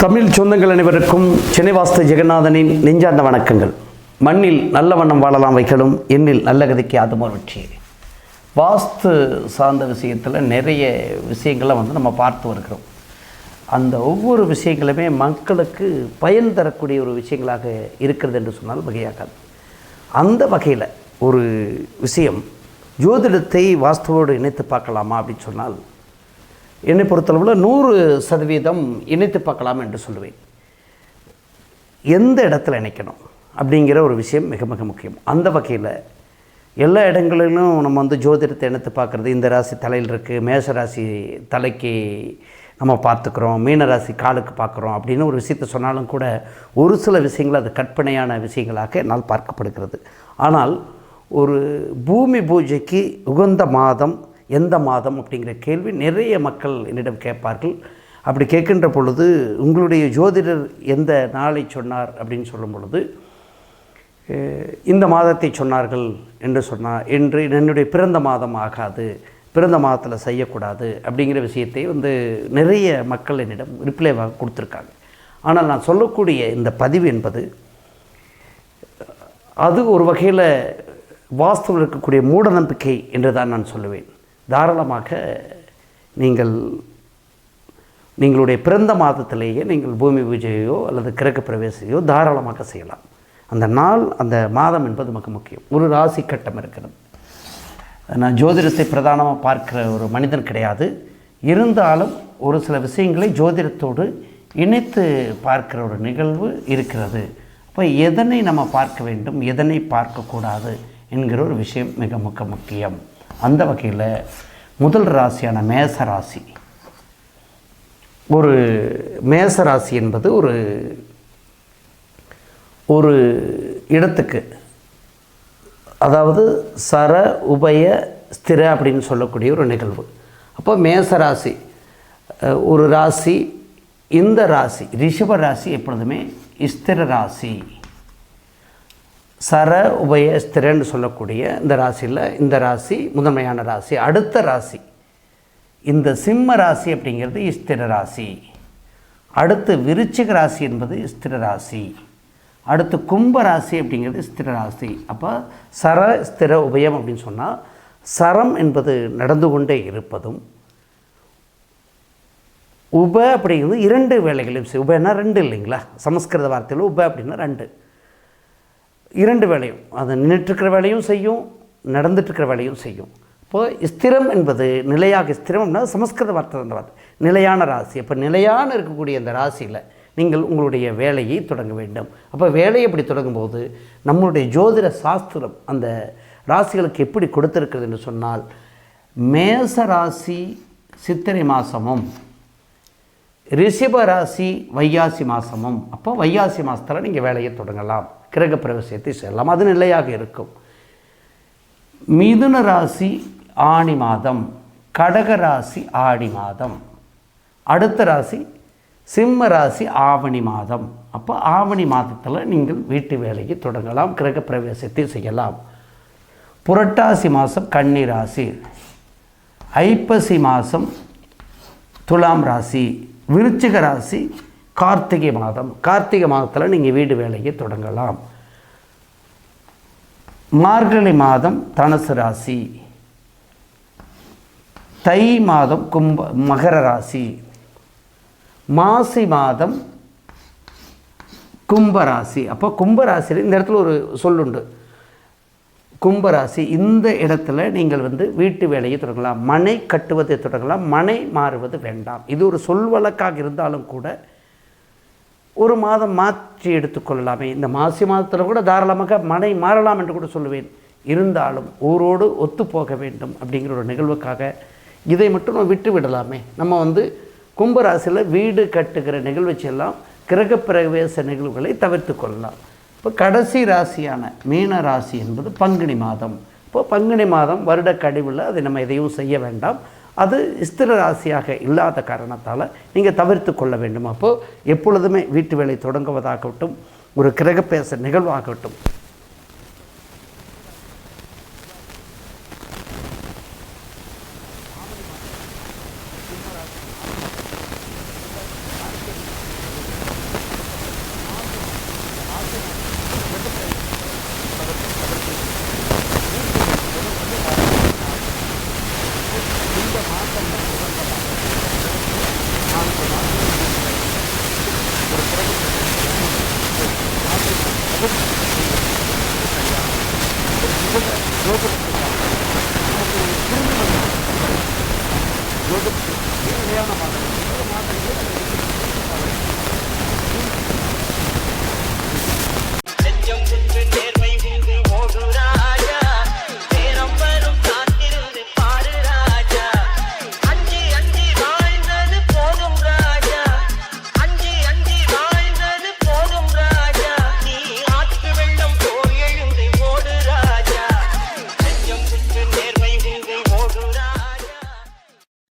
தமிழ் சொந்தங்கள் அனைவருக்கும் சென்னை வாஸ்து ஜெகநாதனின் நெஞ்சார்ந்த வணக்கங்கள். மண்ணில் நல்ல வண்ணம் வாழலாம் வைக்கலும் எண்ணில் நல்ல கதைக்கு அதுமோர் வெற்றி. வாஸ்து சார்ந்த விஷயத்தில் நிறைய விஷயங்களை வந்து நம்ம பார்த்து வருகிறோம். அந்த ஒவ்வொரு விஷயங்களுமே மக்களுக்கு பயன் தரக்கூடிய ஒரு விஷயங்களாக இருக்கிறது என்று சொன்னால் வகையாகாது. அந்த வகையில் ஒரு விஷயம் ஜோதிடத்தை வாஸ்துவோடு இணைத்து பார்க்கலாமா அப்படின்னு சொன்னால் என்னை பொறுத்தளவில் நூறு சதவீதம் இணைத்து பார்க்கலாம் என்று சொல்லுவேன் எந்த இடத்துல இணைக்கணும் அப்படிங்கிற ஒரு விஷயம் மிக மிக முக்கியம். அந்த வகையில் எல்லா இடங்களிலும் நம்ம வந்து ஜோதிடத்தை இணைத்து பார்க்குறது. இந்த ராசி தலையில் இருக்குது மேஷ ராசி தலைக்கு நம்ம பார்த்துக்குறோம் மீன ராசி காலுக்கு பார்க்குறோம் அப்படின்னு ஒரு விஷயத்தை சொன்னாலும் கூட ஒரு சில விஷயங்கள் அது கற்பனையான விஷயங்களாக என்னால் பார்க்கப்படுகிறது. ஆனால் ஒரு பூமி பூஜைக்கு உகந்த மாதம் எந்த மாதம் அப்படிங்கிற கேள்வி நிறைய மக்கள் என்னிடம் கேட்பார்கள். அப்படி கேட்கின்ற பொழுது உங்களுடைய ஜோதிடர் எந்த நாளை சொன்னார் அப்படின்னு சொல்லும் பொழுது இந்த மாதத்தை சொன்னார்கள் என்று சொன்னார் என்று என்னுடைய பிறந்த மாதம் ஆகாது பிறந்த மாதத்தில் செய்யக்கூடாது அப்படிங்கிற விஷயத்தை வந்து நிறைய மக்கள் என்னிடம் ரிப்ளைவாக கொடுத்துருக்காங்க. ஆனால் நான் சொல்லக்கூடிய இந்த பதிவு என்பது அது ஒரு வகையில் வாஸ்துவில் இருக்கக்கூடிய மூட நம்பிக்கை என்று தான் நான் சொல்லுவேன். தாராளமாக நீங்கள் நீங்களுடைய பிறந்த மாதத்திலேயே நீங்கள் பூமி பூஜையோ அல்லது கிரக பிரவேசையோ தாராளமாக செய்யலாம். அந்த நாள் அந்த மாதம் என்பது மிக முக்கியம். ஒரு ராசி கட்டம் இருக்கிறது. நான் ஜோதிடத்தை பிரதானமாக பார்க்கிற ஒரு மனிதன் கிடையாது. இருந்தாலும் ஒரு சில விஷயங்களை ஜோதிடத்தோடு இணைத்து பார்க்கிற ஒரு நிகழ்வு இருக்கிறது. அப்போ எதனை நம்ம பார்க்க வேண்டும்? எதனை பார்க்கக்கூடாது? என்கிற ஒரு விஷயம் மிக மிக முக்கியம். அந்த வகையில் முதல் ராசியான மேச ராசி. ஒரு மேச ராசி என்பது ஒரு ஒரு இடத்துக்கு அதாவது சர உபய ஸ்திர அப்படின்னு சொல்லக்கூடிய ஒரு நிகழ்வு. அப்போ மேச ராசி ஒரு ராசி இந்த ராசி ரிஷப ராசி எப்பொழுதுமே ஸ்திர ராசி. சர உபய ஸ்திரன்னு சொல்லக்கூடிய இந்த ராசியில் இந்த ராசி முதன்மையான ராசி. அடுத்த ராசி. இந்த சிம்ம ராசி அப்படிங்கிறது ஸ்திர ராசி. அடுத்து விருச்சிக ராசி என்பது ஸ்திர ராசி. அடுத்து கும்ப ராசி அப்படிங்கிறது ஸ்திர ராசி. அப்போ சர ஸ்திர உபயம் அப்படின்னு சொன்னால் சரம் என்பது நடந்து கொண்டே இருப்பதும் உப அப்படிங்கிறது இரண்டு வேலைகளையும் உபன்னா ரெண்டு இல்லைங்களா? சமஸ்கிருத வார்த்தையில் உப அப்படின்னா ரெண்டு. இரண்டு வேலையும். அது நின்றுட்டுருக்கிற வேலையும் செய்யும் நடந்துட்டுருக்கிற வேலையும் செய்யும். இப்போது ஸ்திரம் என்பது நிலையாக ஸ்திரம் அப்படின்னா சமஸ்கிருத வார்த்தை அந்த வார்த்தை. நிலையான ராசி. அப்போ நிலையான இருக்கக்கூடிய அந்த ராசியில் நீங்கள் உங்களுடைய வேலையை தொடங்க வேண்டும். அப்போ வேலையை எப்படி தொடங்கும்போது நம்மளுடைய ஜோதிட சாஸ்திரம் அந்த ராசிகளுக்கு எப்படி கொடுத்திருக்கிறது என்று சொன்னால் மேச ராசி சித்திரை மாதமும் ரிஷப ராசி வையாசி மாதமும் அப்போ வையாசி மாதத்தில் நீங்கள் வேலையை தொடங்கலாம். கிரக பிரவேசத்தை செய்யலாம். அது நிலையாக இருக்கும். மிதுன ராசி ஆணி மாதம். கடக ராசி ஆடி மாதம். அடுத்த ராசி சிம்ம ராசி ஆவணி மாதம். அப்போ ஆவணி மாதத்தில் நீங்கள் வீட்டு வேலையை தொடங்கலாம். கிரக பிரவேசத்தை செய்யலாம். புரட்டாசி மாதம் கன்னி ராசி. ஐப்பசி மாதம் துலாம் ராசி. விருச்சிக ராசி கார்த்திகை மாதம். கார்த்திகை மாதத்தில் நீங்கள் வீடு வேலையை தொடங்கலாம். மார்கழி மாதம் தனுசு ராசி. தை மாதம் கும்ப மகர ராசி. மாசி மாதம் கும்பராசி அப்போ கும்பராசியில் இந்த இடத்துல ஒரு சொல்லுண்டு. கும்பராசி இந்த இடத்துல நீங்கள் வந்து வீட்டு வேலையை தொடங்கலாம். மனை கட்டுவதை தொடங்கலாம். மனை மாறுவது வேண்டாம். இது ஒரு சொல் வழக்காக இருந்தாலும் கூட ஒரு மாதம் மாற்றி எடுத்துக்கொள்ளலாமே. இந்த மாசி மாதத்தில் கூட தாராளமாக மனை மாறலாம் என்று கூட சொல்லுவேன். இருந்தாலும் ஊரோடு ஒத்து போக வேண்டும் அப்படிங்கிற ஒரு நிகழ்வுக்காக இதை மட்டும் நம்ம விட்டு விடலாமே. நம்ம வந்து கும்பராசியில் வீடு கட்டுகிற நிகழ்வுச்செல்லாம் கிரகப்பிரவேச நிகழ்வுகளை தவிர்த்து கொள்ளலாம். இப்போ கடைசி ராசியான மீன ராசி என்பது பங்குனி மாதம். இப்போ பங்குனி மாதம் வருட கழிவில் அதை நம்ம எதையும் செய்ய வேண்டாம். அது ஸ்திர ராசியாக இல்லாத காரணத்தால் நீங்கள் தவிர்த்து கொள்ள வேண்டும்? அப்போது எப்பொழுதுமே வீட்டு வேலை தொடங்குவதாகட்டும் ஒரு கிரகப்பேச நிகழ்வாகட்டும் திரும்பி வந்து நிலையான மாற்றம் மாற்றம்